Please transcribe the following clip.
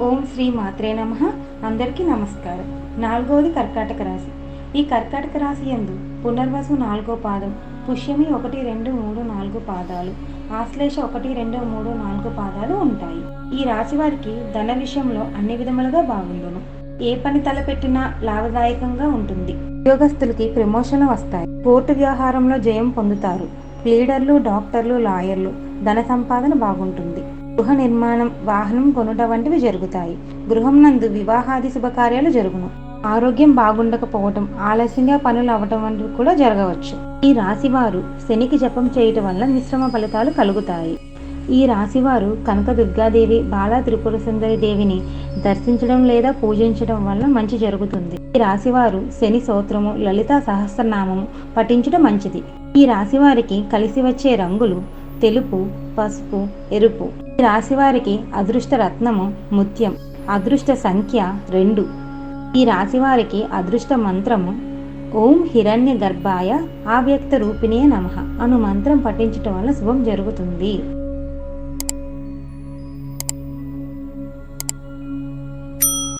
ఓం శ్రీ మాత్రే నమ. అందరికీ నమస్కారం. నాలుగవది కర్కాటక రాశి. ఈ కర్కాటక రాశి ఎందు పునర్వసు నాలుగో పాదం పుష్యమి ఒకటి రెండు మూడు నాలుగు పాదాలు ఆశ్లేష ఒకటి రెండు మూడు నాలుగు పాదాలు ఉంటాయి. ఈ రాశి వారికి ధన విషయంలో అన్ని విధములుగా బాగుండును. ఏ పని తలపెట్టినా లాభదాయకంగా ఉంటుంది. ఉద్యోగస్తులకి ప్రమోషన్లు వస్తాయి. కోర్టు వ్యవహారంలో జయం పొందుతారు. లీడర్లు డాక్టర్లు లాయర్లు ధన సంపాదన బాగుంటుంది. గృహ నిర్మాణం వాహనం కొనుట వంటివి జరుగుతాయి. గృహం నందు వివాహాది శుభకార్యాలు జరుగును. ఆరోగ్యం బాగుండకపోవటం ఆలస్యంగా పనులు అవటం వంటివి కూడా జరగవచ్చు. ఈ రాశివారు శనికి జపం చేయటం వల్ల మిశ్రమ ఫలితాలు కలుగుతాయి. ఈ రాశివారు కనక దుర్గాదేవి బాలా త్రిపుర సుందరి దేవిని దర్శించడం లేదా పూజించడం వల్ల మంచి జరుగుతుంది. ఈ రాశివారు శని సోత్రము లలిత సహస్రనామము పఠించడం మంచిది. ఈ రాశివారికి కలిసి వచ్చే రంగులు తెలుపు పసుపు ఎరుపు. ఈ రాశివారికి అదృష్ట రత్నము ముత్యం. అదృష్ట సంఖ్య రెండు. ఈ రాశివారికి అదృష్ట మంత్రము ఓం హిరణ్య గర్భాయ ఆవ్యక్త రూపిణే నమ అను మంత్రం పఠించటం వల్ల శుభం జరుగుతుంది.